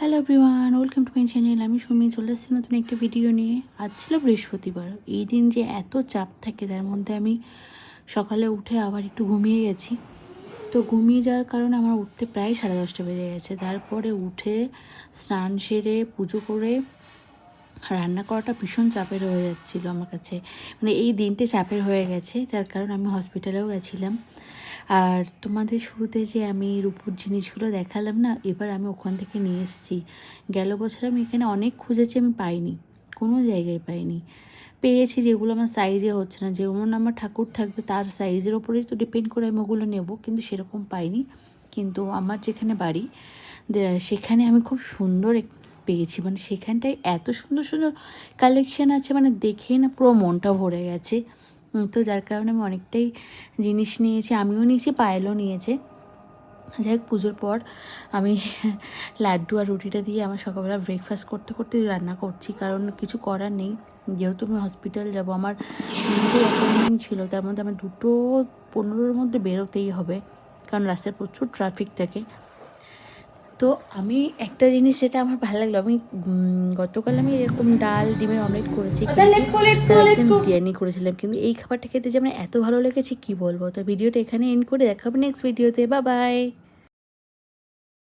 Hello everyone welcome to my channel আমি সুমি, চলে এসেছি নতুন একটা ভিডিও নিয়ে। আজ ছিল বৃহস্পতিবার। এই দিন যে এত চাপ থাকে, তার মধ্যে আমি সকালে উঠে আবার একটু ঘুমিয়ে গেছি। তো ঘুমিয়ে যাওয়ার কারণে আমার উঠতে প্রায় সাড়ে দশটা বেজে গেছে। তারপরে উঠে স্নান সেরে, পুজো করে রান্না করাটা ভীষণ চাপের হয়ে যাচ্ছিল আমার কাছে। মানে এই দিনটা চাপের হয়ে গেছে, যার কারণ আমি হসপিটালেও গেছিলাম। আর তোমাদের শুরুতে যে আমি রূপুর জিনিসগুলো দেখালাম না, এবার আমি ওখান থেকে নিয়ে এসেছি। গেল বছর আমি এখানে অনেক খুঁজেছি, আমি পাইনি। কোনো জায়গায় পাইনি। পেয়েছি যেগুলো আমার সাইজে হচ্ছে না। যেমন আমার ঠাকুর থাকবে, তার সাইজের ওপরেই তো ডিপেন্ড করে আমি ওগুলো নেব, কিন্তু সেরকম পাইনি। কিন্তু আমার যেখানে বাড়ি সেখানে আমি খুব সুন্দর পেয়েছি। মানে সেখানটায় এত সুন্দর সুন্দর কালেকশান আছে মানে দেখেই না পুরো মনটা ভরে গেছে। তো যার কারণে আমি অনেকটাই জিনিস নিয়েছি, আমিও নিয়েছি, পায়েলও নিয়েছে। যাই হোক, পুজোর পর আমি লাড্ডু আর রুটিটা দিয়ে আমার সকালবেলা ব্রেকফাস্ট করতে করতে রান্না করছি, কারণ কিছু করার নেই। যেহেতু আমি হসপিটাল যাব, আমার তিনটে অ্যাপয়েন্টমেন্ট ছিল, তার মধ্যে আমার দুটো পনেরোর মধ্যে বেরোতেই হবে, কারণ রাস্তায় প্রচুর ট্রাফিক থাকে। তো আমি একটা জিনিস যেটা আমার ভালো লাগল আমি গতকাল আমি এরকম ডাল ডিমের অমলেট করেছি go. বিরিয়ানি করেছিলাম কিন্তু এই খাবারটা খেতে যে আমার এত ভালো লেগেছে কি বলব তো ভিডিওটা এখানে এন্ড করে দেখাবো নেক্সট ভিডিওতে বা বাই